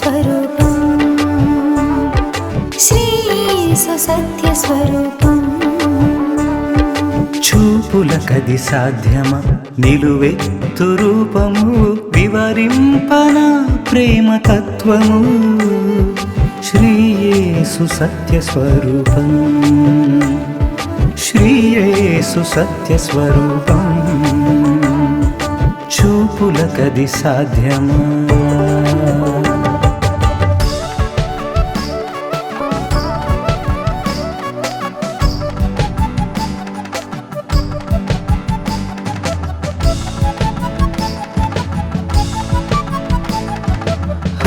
సత్యస్వరూపం శ్రీ చూపుల కది సాధ్యమా నిలువెత్తు రూపము వివరింపన ప్రేమ తత్వము. శ్రీయేసు సత్య స్వరూపం. శ్రీయేసు సత్య స్వరూపం. చూపుల కది సాధ్యమా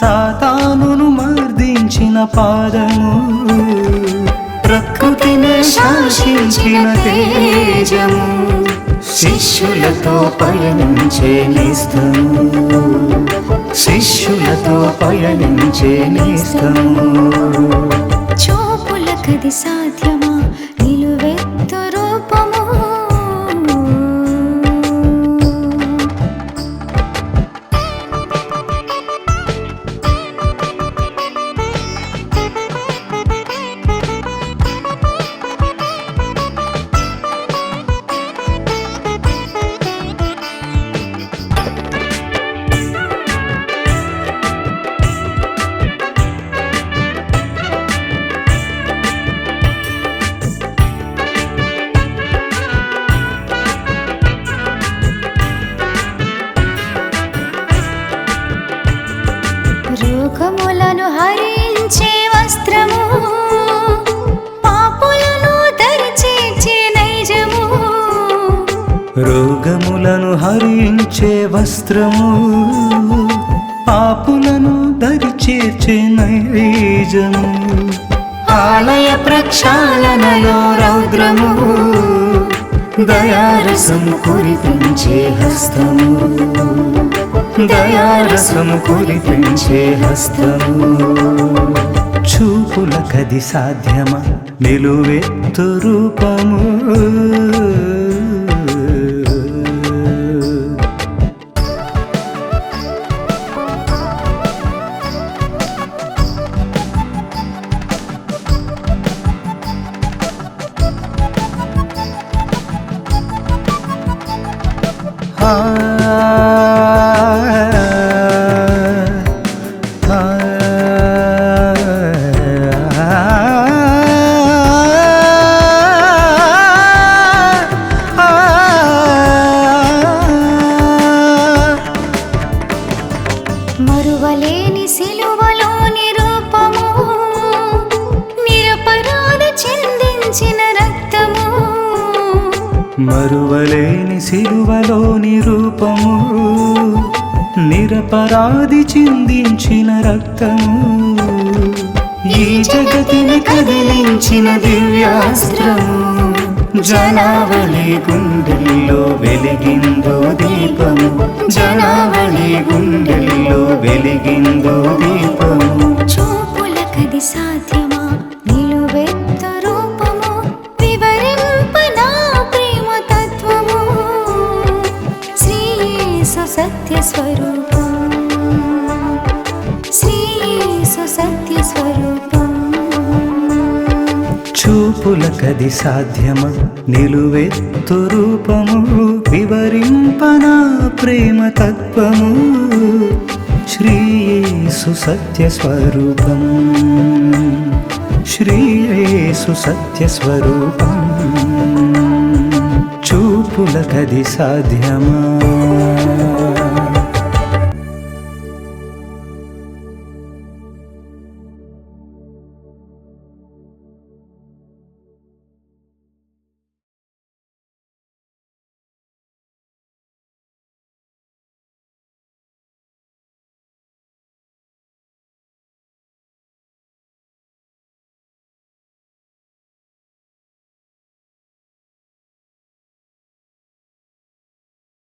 సాతానును మర్దించిన పాదము. ప్రకృతిని శాసించిన తేజము. శిష్యులతో పయనించే నిస్తము. శిష్యులతో పయనించే నిస్తము. చోపుల కది సాధ్యం హరించే వస్త్రము పాపులను దరి చేర్చే నైజము ఆలయ ప్రక్షాళనలో రౌద్రము దయారసము కురిపించే హస్తము. దయారసము కురిపించే హస్తము. చూపులకది సాధ్యమా నిలువెత్తు రూపము. మరువలేని సిలువలోని రూపము నిరపరాధ చిందించిన రక్తము. మరువలేని సిలువలోని రూపము నిరపరాధి చిందించిన రక్తము. ఈ జగతిని కదిలించిన దివ్యాస్త్రము. జనావళి గుండెల్లో వెలిగిందో దీపము. జనావళి గుండెల్లో వెలిగిందో దీపము. చూపుల కది సాధ్యమా? నిలువెత్త చూపులకది సాధ్యమ నిలువెత్తు రూపము వివరింపనా ప్రేమ తత్వము. శ్రీయేసు సత్య స్వరూపం శ్రీయేసు సత్య స్వరూపం. చూపులకది సాధ్యమా?